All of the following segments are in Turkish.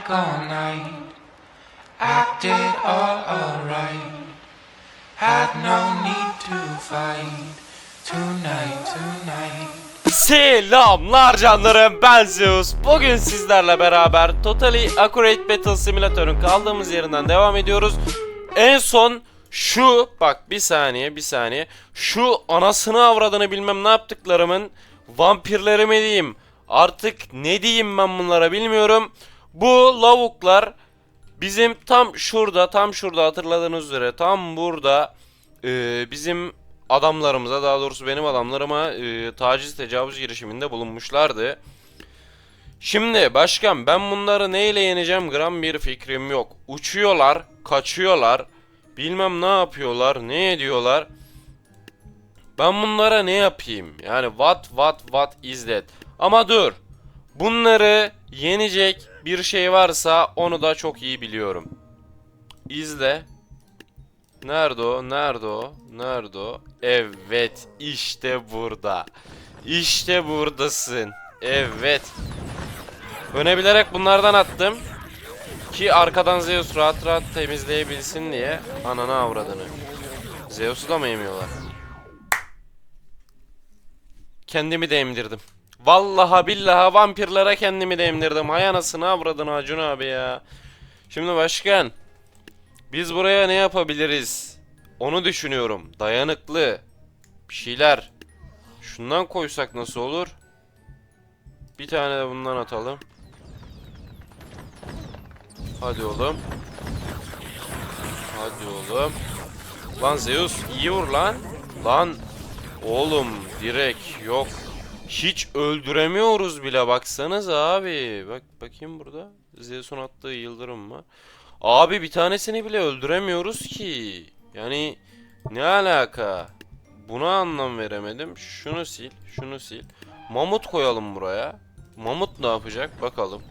drank all night. Acted all alright. Had no need to fight. Tonight, tonight. Selamlar canlarım ben Zeus. Bugün sizlerle beraber Totally Accurate Battle Simulator'ın kaldığımız yerinden devam ediyoruz. En son şu bak bir saniye bir saniye şu anasını avradını bilmem ne yaptıklarımın vampirleri mi diyeyim artık ne diyeyim ben bunlara bilmiyorum. Bu lavuklar bizim tam şurada tam şurada hatırladığınız üzere tam burada e, bizim adamlarımıza daha doğrusu benim adamlarıma e, taciz tecavüz girişiminde bulunmuşlardı. Şimdi başkan ben bunları neyle yeneceğim gram bir fikrim yok. Uçuyorlar, kaçıyorlar, bilmem ne yapıyorlar, ne ediyorlar. Ben bunlara ne yapayım? Yani what what what is that? Ama dur. Bunları yenecek bir şey varsa onu da çok iyi biliyorum. İzle. Nerede o? Nerede o? Nerede o? Evet, işte burada. İşte buradasın. Evet. Öne bilerek bunlardan attım. Ki arkadan Zeus rahat rahat temizleyebilsin diye. Ananı avradını. Zeus'u da mı yemiyorlar? Kendimi de emdirdim. Vallaha billaha vampirlere kendimi de emdirdim. Hay anasını avradını Acun abi ya. Şimdi başkan. Biz buraya ne yapabiliriz? Onu düşünüyorum. Dayanıklı. Bir şeyler. Şundan koysak nasıl olur? Bir tane de bundan atalım. Hadi oğlum. Hadi oğlum. Lan Zeus iyi vur lan. Lan. Oğlum direkt yok. Hiç öldüremiyoruz bile baksanız abi. Bak bakayım burada. Zeus'un attığı yıldırım mı? Abi bir tanesini bile öldüremiyoruz ki. Yani ne alaka? Buna anlam veremedim. Şunu sil, şunu sil. Mamut koyalım buraya. Mamut ne yapacak bakalım.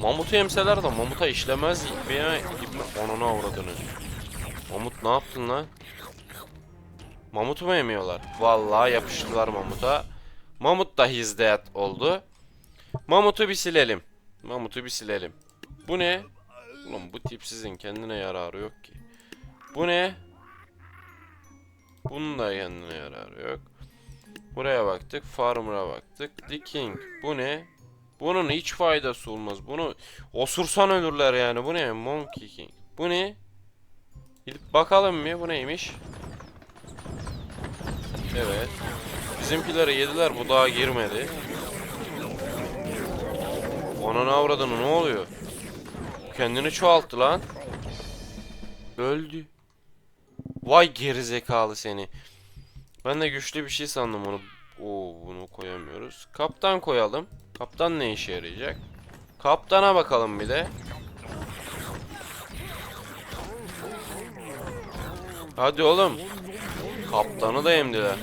Mamut'u yemseler de Mamut'a işlemez ya. İbne onuna avradını. Mamut ne yaptın lan? Mamut'u mu yemiyorlar? Vallahi yapıştılar Mamut'a. Mamut da his dead oldu. Mamut'u bir silelim. Mamut'u bir silelim. Bu ne? Ulan bu tipsizin kendine yararı yok ki. Bu ne? Bunun da kendine yararı yok. Buraya baktık. Farmer'a baktık. The King. Bu ne? Bunun hiç faydası olmaz. Bunu osursan ölürler yani. Bu ne? Monkey King. Bu ne? Gidip bakalım mı? Bu neymiş? Evet. Bizimkileri yediler. Bu daha girmedi. Onun avradını ne oluyor? Kendini çoğalttı lan. Öldü. Vay gerizekalı seni. Ben de güçlü bir şey sandım onu. Oo bunu koyamıyoruz. Kaptan koyalım. Kaptan ne işe yarayacak? Kaptana bakalım bir de. Hadi oğlum. Kaptanı da emdiler.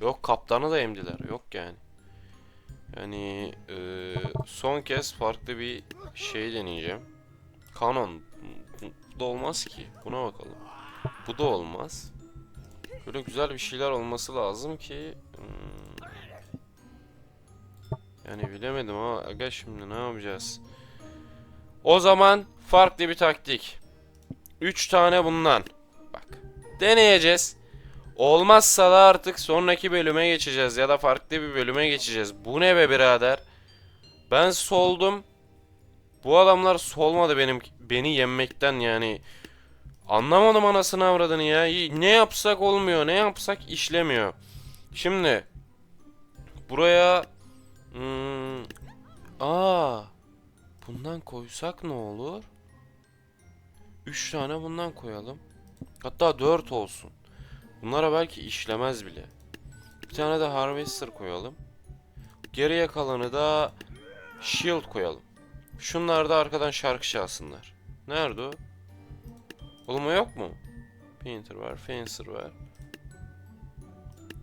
Yok kaptanı da emdiler. Yok yani. Yani eee, son kez farklı bir şey deneyeceğim. Canon. Bu da olmaz ki. Buna bakalım. Bu da olmaz. Böyle güzel bir şeyler olması lazım ki. hmm, Yani bilemedim ama aga şimdi ne yapacağız? O zaman farklı bir taktik. 3 tane bundan. Bak. Deneyeceğiz. Olmazsa da artık sonraki bölüme geçeceğiz ya da farklı bir bölüme geçeceğiz. Bu ne be birader? Ben soldum. Bu adamlar solmadı benim beni yenmekten yani. Anlamadım anasını avradını ya. Ne yapsak olmuyor, ne yapsak işlemiyor. Şimdi buraya hmm, aa bundan koysak ne olur? 3 tane bundan koyalım. Hatta 4 olsun. Bunlara belki işlemez bile. Bir tane de Harvester koyalım. Geriye kalanı da Shield koyalım. Şunlar da arkadan şarkı çalsınlar. Nerede o? Oğlum yok mu? Painter var, Fencer var.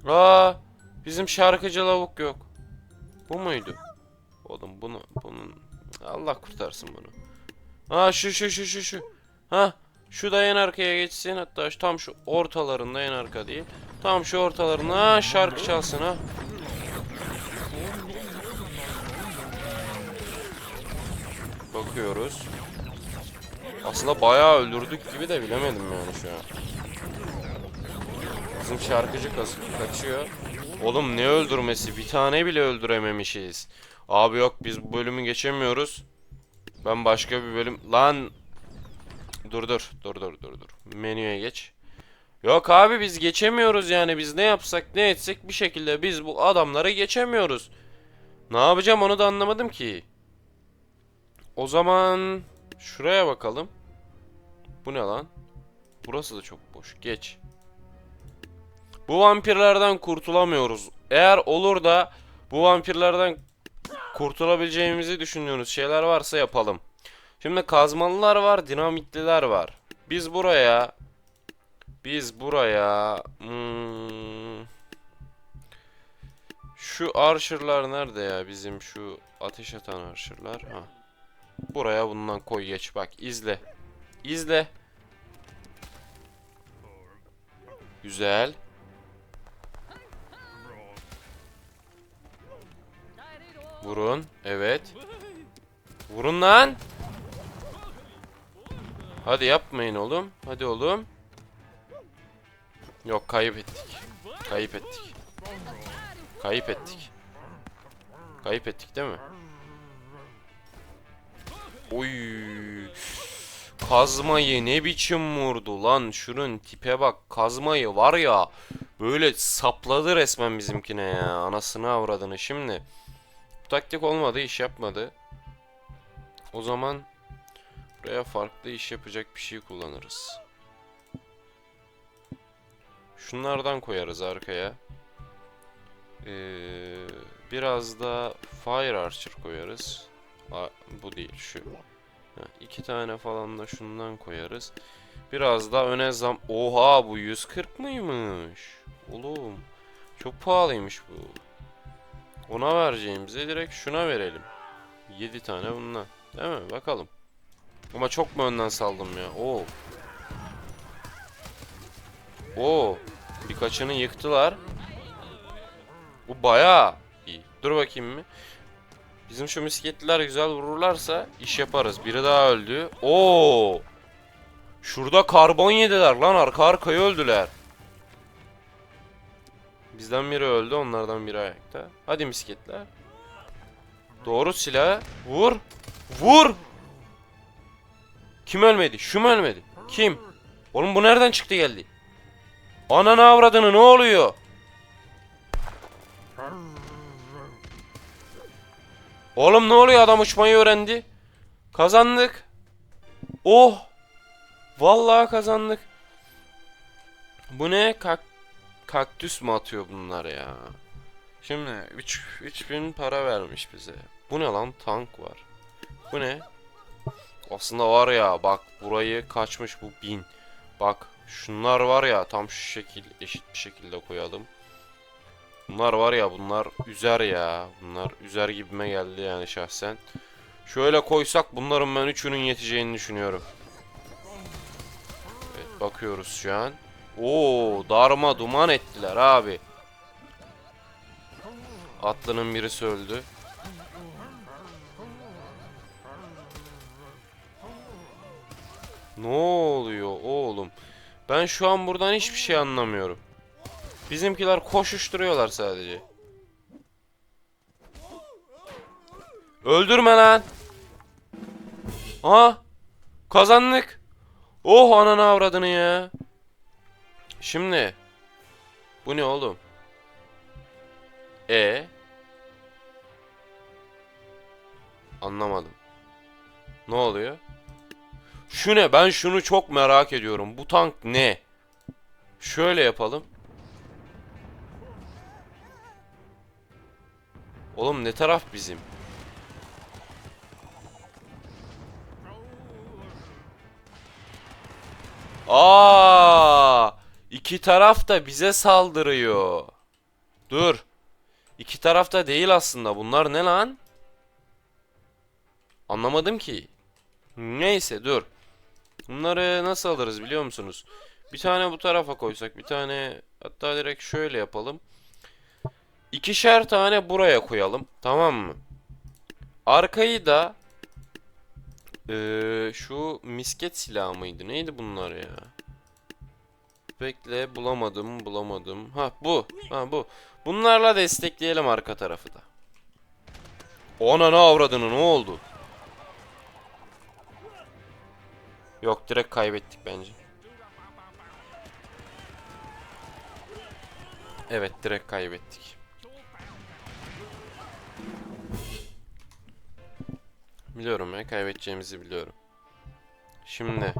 Aa, bizim şarkıcı lavuk yok. Bu muydu? Oğlum bunu, bunun... Allah kurtarsın bunu. Aa şu şu şu şu şu. Ha şu da en arkaya geçsin hatta şu- tam şu ortalarında en arka değil. Tam şu ortalarına şarkı çalsın ha. Bakıyoruz. Aslında bayağı öldürdük gibi de bilemedim yani şu an. Bizim şarkıcı kaçıyor. Oğlum ne öldürmesi? Bir tane bile öldürememişiz. Abi yok biz bu bölümü geçemiyoruz. Ben başka bir bölüm... Lan... Dur dur dur dur dur dur. Menüye geç. Yok abi biz geçemiyoruz yani biz ne yapsak ne etsek bir şekilde biz bu adamları geçemiyoruz. Ne yapacağım onu da anlamadım ki. O zaman şuraya bakalım. Bu ne lan? Burası da çok boş. Geç. Bu vampirlerden kurtulamıyoruz. Eğer olur da bu vampirlerden kurtulabileceğimizi düşündüğünüz şeyler varsa yapalım. Şimdi kazmalılar var, dinamitliler var. Biz buraya biz buraya hmm, şu archer'lar nerede ya bizim şu ateş atan archer'lar ha. Buraya bundan koy geç bak izle. İzle. Güzel. Vurun. Evet. Vurun lan. Hadi yapmayın oğlum. Hadi oğlum. Yok kayıp ettik. Kayıp ettik. Kayıp ettik. Kayıp ettik değil mi? Oy. Kazmayı ne biçim vurdu lan şunun tipe bak kazmayı var ya böyle sapladı resmen bizimkine ya anasını avradını şimdi bu taktik olmadı iş yapmadı o zaman buraya farklı iş yapacak bir şey kullanırız şunlardan koyarız arkaya ee, biraz da fire archer koyarız Aa, bu değil şu Ha, iki tane falan da şundan koyarız. Biraz da öne zam... Oha bu 140 mıymış? Oğlum. Çok pahalıymış bu. Ona vereceğimize direkt şuna verelim. 7 tane bundan. Değil mi? Bakalım. Ama çok mu önden saldım ya? Oo. Oo. Birkaçını yıktılar. Bu bayağı iyi. Dur bakayım mı? Bizim şu misketliler güzel vururlarsa iş yaparız. Biri daha öldü. Oo! Şurada karbon yediler lan arka arkaya öldüler. Bizden biri öldü, onlardan biri ayakta. Hadi misketler. Doğru silah. Vur. Vur. Kim ölmedi? Şu mu ölmedi? Kim? Oğlum bu nereden çıktı geldi? Ananı avradını ne oluyor? Oğlum ne oluyor adam uçmayı öğrendi. Kazandık. Oh. Vallahi kazandık. Bu ne? Kak kaktüs mü atıyor bunlar ya? Şimdi 3 3000 para vermiş bize. Bu ne lan? Tank var. Bu ne? Aslında var ya bak burayı kaçmış bu bin. Bak şunlar var ya tam şu şekil eşit bir şekilde koyalım. Bunlar var ya bunlar üzer ya. Bunlar üzer gibime geldi yani şahsen. Şöyle koysak bunların ben üçünün yeteceğini düşünüyorum. Evet bakıyoruz şu an. Oo darma duman ettiler abi. Atlının birisi öldü. Ne oluyor oğlum? Ben şu an buradan hiçbir şey anlamıyorum. Bizimkiler koşuşturuyorlar sadece. Öldürme lan. Ha? Kazandık. Oh ananı avradını ya. Şimdi. Bu ne oğlum? E. Anlamadım. Ne oluyor? Şu ne? Ben şunu çok merak ediyorum. Bu tank ne? Şöyle yapalım. Oğlum ne taraf bizim? Aa! İki taraf da bize saldırıyor. Dur. İki taraf da değil aslında. Bunlar ne lan? Anlamadım ki. Neyse dur. Bunları nasıl alırız biliyor musunuz? Bir tane bu tarafa koysak, bir tane hatta direkt şöyle yapalım. İkişer tane buraya koyalım. Tamam mı? Arkayı da Ee, şu misket silahı mıydı? Neydi bunlar ya? Bekle bulamadım bulamadım. Ha bu. Ha bu. Bunlarla destekleyelim arka tarafı da. Ona ne avradını ne oldu? Yok direkt kaybettik bence. Evet direkt kaybettik. Biliyorum ya kaybedeceğimizi biliyorum. Şimdi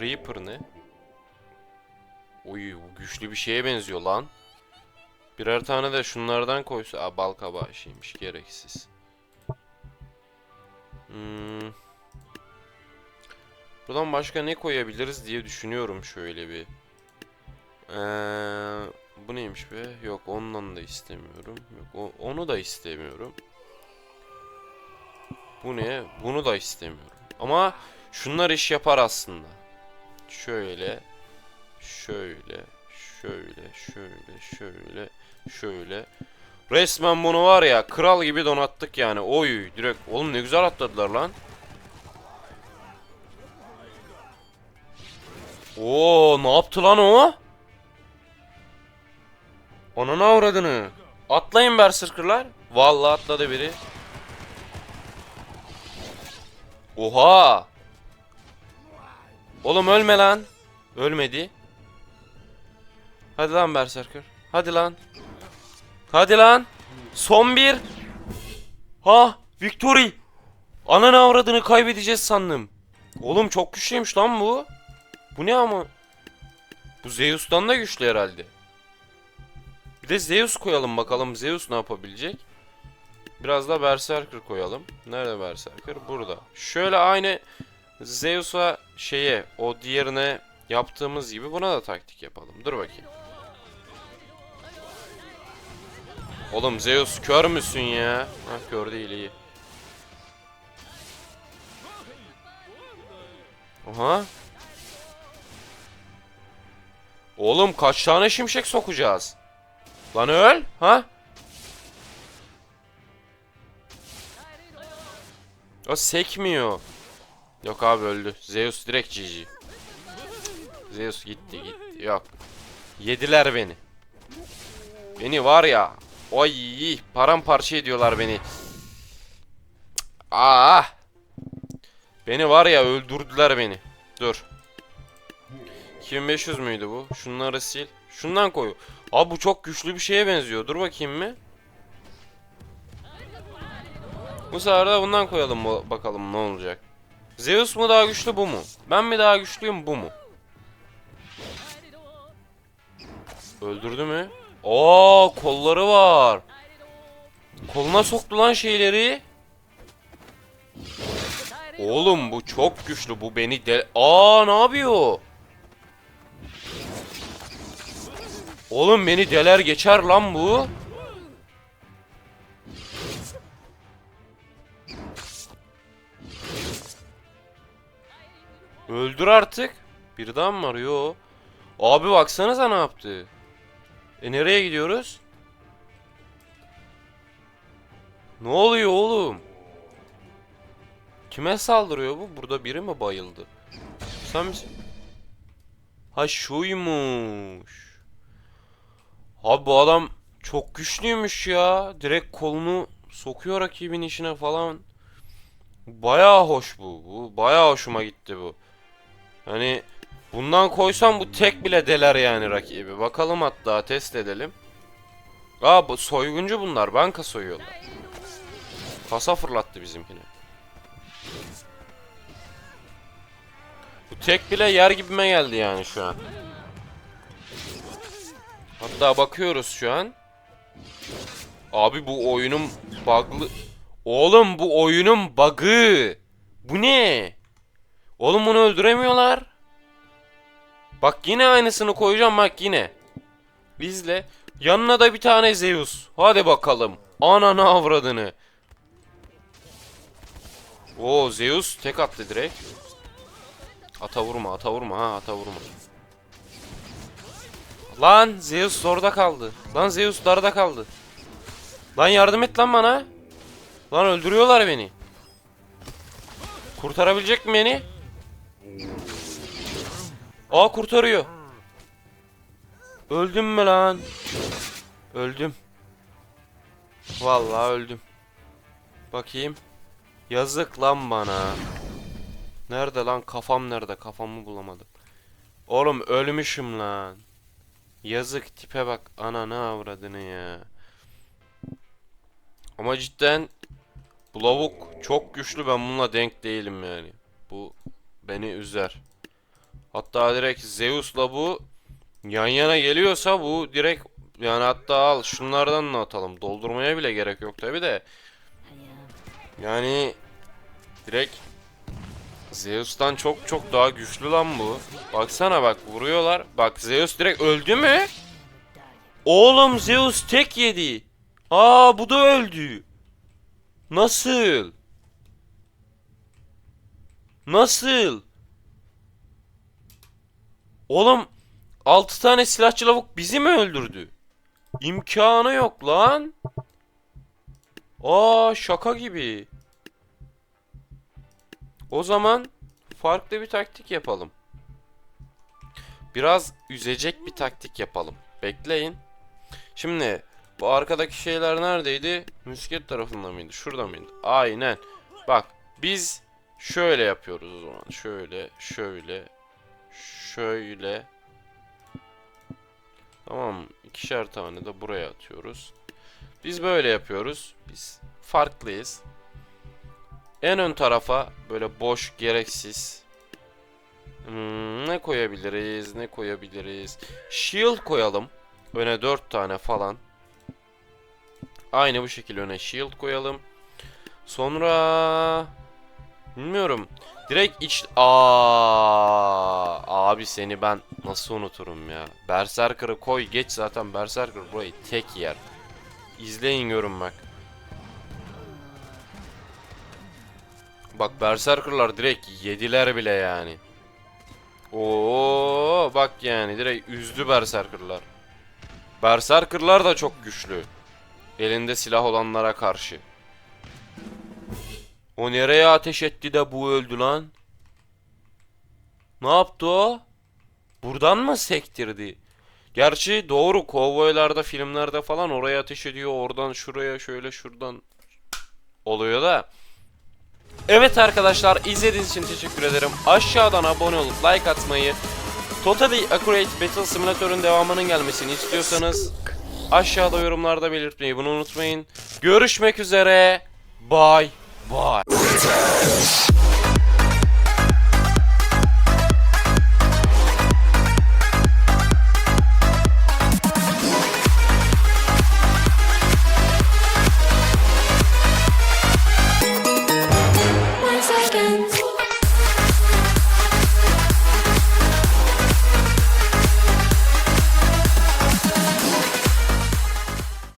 Reaper ne? Bu güçlü bir şeye benziyor lan. Birer tane de şunlardan koysa Aa, bal kabağı şeymiş gereksiz. Hmm. Buradan başka ne koyabiliriz diye düşünüyorum şöyle bir. Ee, bu neymiş be? Yok ondan da istemiyorum. Yok o- onu da istemiyorum. Bu ne? Bunu da istemiyorum. Ama şunlar iş yapar aslında. Şöyle, şöyle, şöyle, şöyle, şöyle, şöyle. Resmen bunu var ya kral gibi donattık yani. Oy direkt. Oğlum ne güzel atladılar lan. Oo ne yaptı lan o? Ananı avradını. Atlayın berserkerlar. Vallahi atladı biri. Oha! Oğlum ölme lan. Ölmedi. Hadi lan Berserker. Hadi lan. Hadi lan. Son bir. Ha, victory. Ananı avradını kaybedeceğiz sandım. Oğlum çok güçlüymüş lan bu. Bu ne ama? Bu Zeus'tan da güçlü herhalde. Bir de Zeus koyalım bakalım Zeus ne yapabilecek. Biraz da Berserker koyalım. Nerede Berserker? Burada. Şöyle aynı Zeus'a şeye o diğerine yaptığımız gibi buna da taktik yapalım. Dur bakayım. Oğlum Zeus kör müsün ya? Ha kör değil iyi. Aha. Oğlum kaç tane şimşek sokacağız? Lan öl, ha? O sekmiyor. Yok abi öldü. Zeus direkt GG. Zeus gitti gitti. Yok. Yediler beni. Beni var ya. Oy paramparça ediyorlar beni. Aa. Beni var ya öldürdüler beni. Dur. 2500 müydü bu? Şunları sil. Şundan koy. Abi bu çok güçlü bir şeye benziyor. Dur bakayım mı? Bu sefer de bundan koyalım bakalım ne olacak. Zeus mu daha güçlü bu mu? Ben mi daha güçlüyüm bu mu? Öldürdü mü? Aa kolları var. Koluna soktu lan şeyleri. Oğlum bu çok güçlü. Bu beni de... Aa ne yapıyor? Oğlum beni deler geçer lan bu. Öldür artık. Bir daha mı var? Yo. Abi baksanıza ne yaptı. E nereye gidiyoruz? Ne oluyor oğlum? Kime saldırıyor bu? Burada biri mi bayıldı? Sen misin? Ha şuymuş. Abi bu adam çok güçlüymüş ya. Direkt kolunu sokuyor rakibin işine falan. Bayağı hoş bu. Bu bayağı hoşuma gitti bu. Hani bundan koysam bu tek bile deler yani rakibi. Bakalım hatta test edelim. Aa bu soyguncu bunlar. Banka soyuyorlar. Kasa fırlattı bizimkine. Bu tek bile yer gibime geldi yani şu an. Hatta bakıyoruz şu an. Abi bu oyunun bug'lı... Oğlum bu oyunun bug'ı. Bu ne? Oğlum bunu öldüremiyorlar. Bak yine aynısını koyacağım bak yine. İzle. Yanına da bir tane Zeus. Hadi bakalım. Ananı avradını. Oo Zeus tek attı direkt. Ata vurma, ata vurma ha, ata vurma. Lan Zeus zorda kaldı. Lan Zeus darda kaldı. Lan yardım et lan bana. Lan öldürüyorlar beni. Kurtarabilecek mi beni? Aa kurtarıyor. Öldüm mü lan? Öldüm. Vallahi öldüm. Bakayım. Yazık lan bana. Nerede lan kafam nerede? Kafamı bulamadım. Oğlum ölmüşüm lan. Yazık tipe bak ana ne avradını ya. Ama cidden bu lavuk çok güçlü ben bununla denk değilim yani. Bu beni üzer. Hatta direkt Zeus'la bu yan yana geliyorsa bu direkt yani hatta al şunlardan da atalım. Doldurmaya bile gerek yok tabi de. Yani direkt Zeus'tan çok çok daha güçlü lan bu. Baksana bak vuruyorlar. Bak Zeus direkt öldü mü? Oğlum Zeus tek yedi. Aa bu da öldü. Nasıl? Nasıl? Oğlum 6 tane silahçı lavuk bizi mi öldürdü? İmkanı yok lan. Aa şaka gibi. O zaman farklı bir taktik yapalım. Biraz üzecek bir taktik yapalım. Bekleyin. Şimdi bu arkadaki şeyler neredeydi? Müsket tarafında mıydı? Şurada mıydı? Aynen. Bak biz şöyle yapıyoruz o zaman. Şöyle, şöyle, şöyle. Tamam. ikişer tane de buraya atıyoruz. Biz böyle yapıyoruz. Biz farklıyız. En ön tarafa böyle boş, gereksiz. Hmm, ne koyabiliriz? Ne koyabiliriz? Shield koyalım. Öne 4 tane falan. Aynı bu şekilde öne shield koyalım. Sonra bilmiyorum. Direkt iç Aa abi seni ben nasıl unuturum ya? Berserker'ı koy geç zaten Berserker burayı tek yer. İzleyin görün bak. Bak Berserker'lar direkt yediler bile yani. Oo bak yani direkt üzdü Berserker'lar. Berserker'lar da çok güçlü. Elinde silah olanlara karşı. O nereye ateş etti de bu öldü lan? Ne yaptı o? Buradan mı sektirdi? Gerçi doğru kovboylarda filmlerde falan oraya ateş ediyor oradan şuraya şöyle şuradan oluyor da. Evet arkadaşlar izlediğiniz için teşekkür ederim. Aşağıdan abone olup like atmayı, Totally Accurate Battle Simulator'ın devamının gelmesini istiyorsanız aşağıda yorumlarda belirtmeyi bunu unutmayın. Görüşmek üzere. Bye bye.